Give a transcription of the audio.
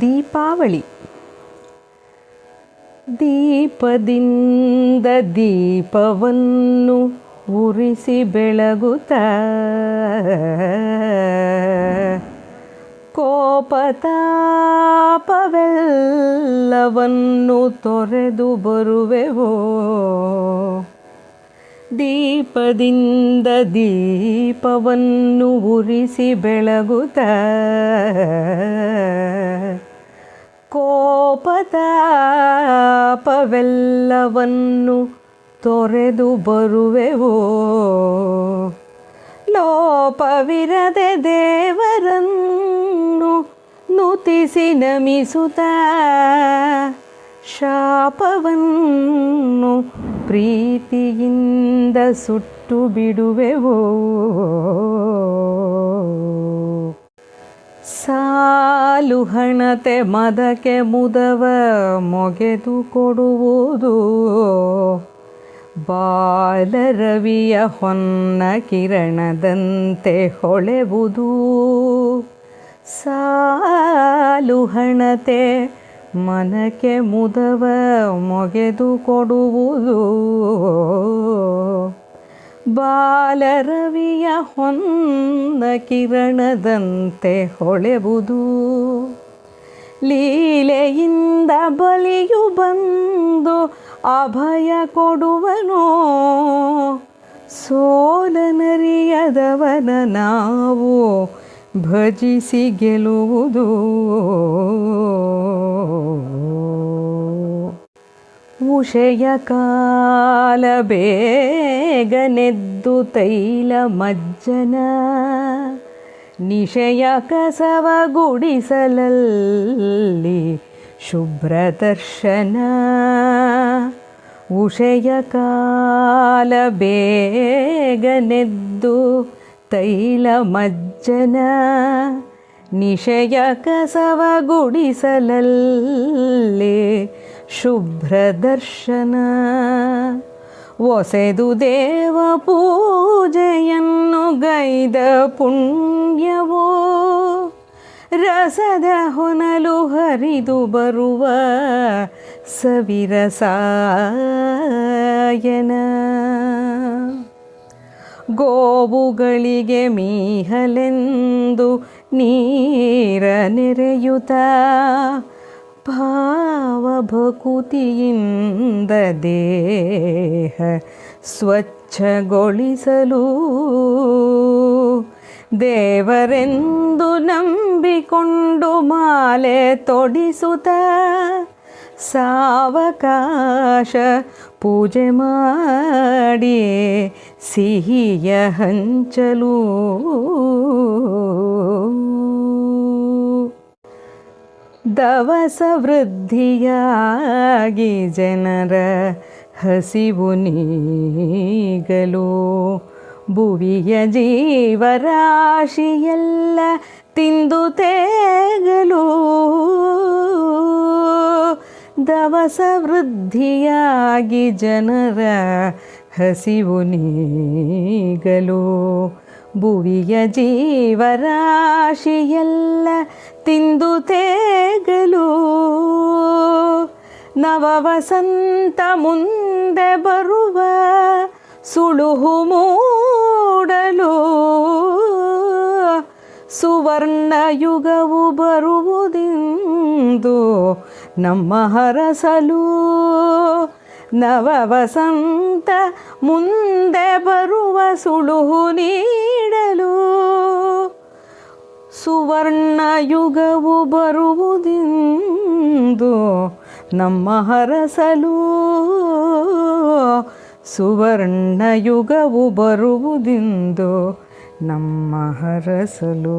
ದೀಪಾವಳಿ. ದೀಪದಿಂದ ದೀಪವನ್ನು ಉರಿಸಿ ಬೆಳಗುತ್ತ ಕೋಪತಾಪವೆಲ್ಲವನ್ನು ತೊರೆದು ಬರುವೆವೋ? ದೀಪದಿಂದ ದೀಪವನ್ನು ಉರಿಸಿ ಬೆಳಗುತ್ತ ಕೋಪತಾಪವೆಲ್ಲವನ್ನು ತೊರೆದು ಬರುವೆವೋ. ಲೋಪವಿರದೆ ದೇವರನ್ನು ನುತಿಸಿ ನಮಿಸುತ್ತ ಶಾಪವನ್ನು ಪ್ರೀತಿಯಿಂದ ಸುಟ್ಟು ಬಿಡುವೆವೋ? ಸಾಲು ಹಣತೆ ಮದಕ್ಕೆ ಮುದವ ಮೊಗೆದು ಕೊಡುವುದು. ಬಾಲರವಿಯ ಹೊನ್ನ ಕಿರಣದಂತೆ ಹೊಳೆವುದು. ಸಾಲು ಹಣತೆ ಮನಕ್ಕೆ ಮುದವ ಮೊಗೆದು ಕೊಡುವುದು. ಬಾಲರವಿಯ ಹೊನ್ನ ಕಿರಣದಂತೆ ಹೊಳೆವುದು. ಲೀಲೆಯಿಂದ ಬಲಿಯು ಬಂದು ಅಭಯ ಕೊಡುವನು. ಸೋಲನರಿಯದವನ ನಾವು ಭಜಿಸಿ ಗೆಲುವುದು ಉಷಯ ಕಾಲ ಬೇಗನೆದ್ದು ತೈಲ ಮಜ್ಜನ. ನಿಶಯ ಕಸವ ಗುಡಿಸಲಲ್ಲಿ ಶುಭ್ರ ದರ್ಶನ. ಉಷಯ ಕಾಲ ಬೇಗನೆದ್ದು ತೈಲ ಮಜ್ಜನ ನಿಶಯ ಕಸವ ಗುಡಿಸಲಲ್ಲಿ ಶುಭ್ರ ದರ್ಶನ. ಒಸೆದು ದೇವ ಪೂಜೆಯನ್ನು ಗೈದ ಪುಣ್ಯವೋ? ರಸದ ಹೊನಲು ಹರಿದು ಬರುವ ಸವಿರಸಾಯನ. ಗೋವುಗಳಿಗೆ ಮೀಹಲೆಂದು ನೀರ ನೆರೆಯುತ್ತ ಭಾವಭಕುತಿಯಿಂದ ದೇಹ ಸ್ವಚ್ಛಗೊಳಿಸಲು ದೇವರೆಂದು ನಂಬಿಕೊಂಡು ಮಾಲೆ ತೊಡಿಸುತ್ತ ಸಾವಕಾಶ ಪೂಜೆ ಮಾಡಿ ಸಿಹಿಯ ಹಂಚಲು. ದವಸ ವೃದ್ಧಿಯಾಗಿ ಜನರ ಹಸಿವು ನೀಗಲು. ಭುವಿಯ ಜೀವರಾಶಿಯೆಲ್ಲ ತಿಂದು ತೇಗಲು. ದವಸ ವೃದ್ಧಿಯಾಗಿ ಜನರ ಹಸಿವು ನೀಗಲು. ಭುವಿಯ ಜೀವರಾಶಿಯೆಲ್ಲ ತಿಂದು ತೇಗಲು. ನವವಸಂತ ಮುಂದೆ ಬರುವ ಸುಳುಹು ಮೂಡಲು. ಸುವರ್ಣ ಯುಗವು ಬರುವುದೆಂದು ನಮ್ಮ ಹರಸಲು ನವವಸಂತ ಮುಂದೆ ಬರುವ ಸುಳುಹು ನೀಡಲು ಸುವರ್ಣ ಯುಗವು ಬರುವುದೆಂದು ನಮ್ಮ ಹರಸಲು ಸುವರ್ಣ ಯುಗವು ಬರುವುದೆಂದು ನಮ್ಮ ಹರಸಲು.